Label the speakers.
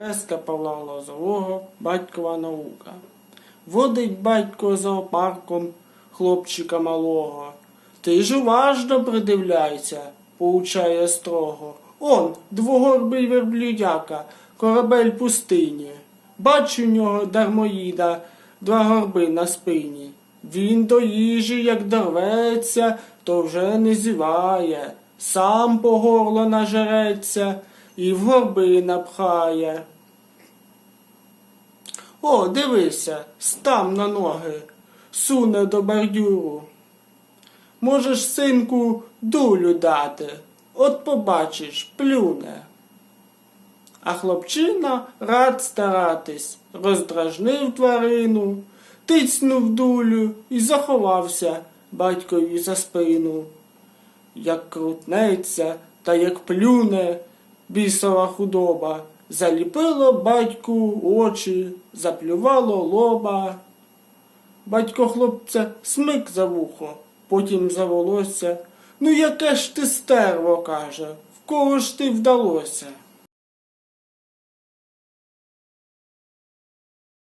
Speaker 1: Еска Павла Лозового, батькова наука. Водить батько зоопарком хлопчика малого. Ти ж уважно придивляйся, поучає строго. Он, двогорбий верблюдяка, корабель пустині. Бачу в нього дармоїда, два горби на спині. Він до їжі, як дорветься, то вже не зіває, сам по горло нажереться і в горби напхає. О, дивися, стам на ноги, суне до бордюру. Можеш, синку, дулю дати, от побачиш, плюне. А хлопчина рад старатись, роздражнив тварину, тицнув дулю і заховався батькові за спину. Як крутнеться та як плюне бісова худоба, заліпило батьку очі, заплювало лоба. Батько хлопця смик за вухо, потім за волосся. Ну яке ж ти стерво, каже, в кого ж ти вдалося?